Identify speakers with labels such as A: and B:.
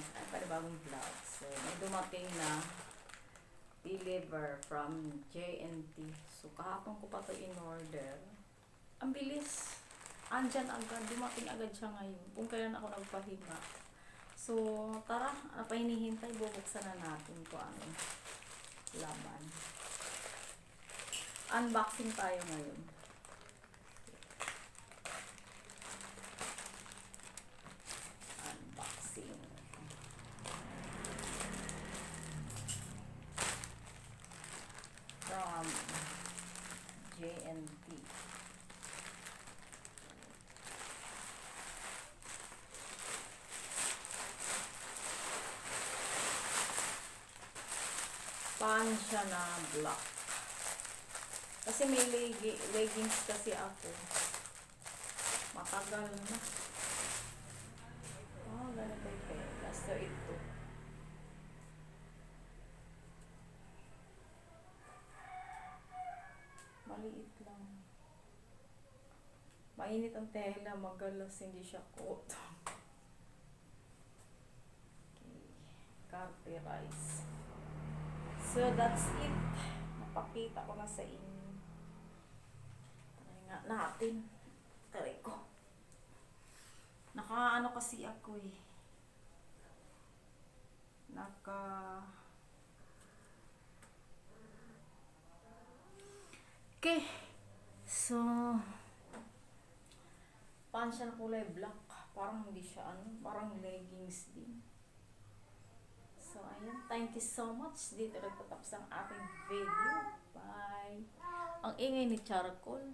A: sa aking panibagong vlog. So, may dumating na deliver from JNT. So, kahapon ko pa ito in-order. Ang bilis. Andyan agad. Dumating agad siya ngayon. Kung kailan ako nagpahinga. So, tara. Ano pa hinihintay? Bubuksan na natin ko ano laman. Unboxing tayo ngayon. Unboxing. From JNT. Pan siya na black. Kasi may legi- leggings kasi ako. Matagal na. Oh, ganito yung pera. So, ito. Maliit lang. Mainit ang tela, magalas, hindi siya coat. okay. Carte rice. So, that's it. Napakita ko na sa inyo. Try nga natin. Try ko. Naka ano kasi ako eh. Naka... Okay. So, paano siya na kulay black? Parang hindi siya ano, parang leggings din. So, ayun. Thank you so much. Dito nagtatapos ang aking video. Bye. Ang ingay ni charcoal.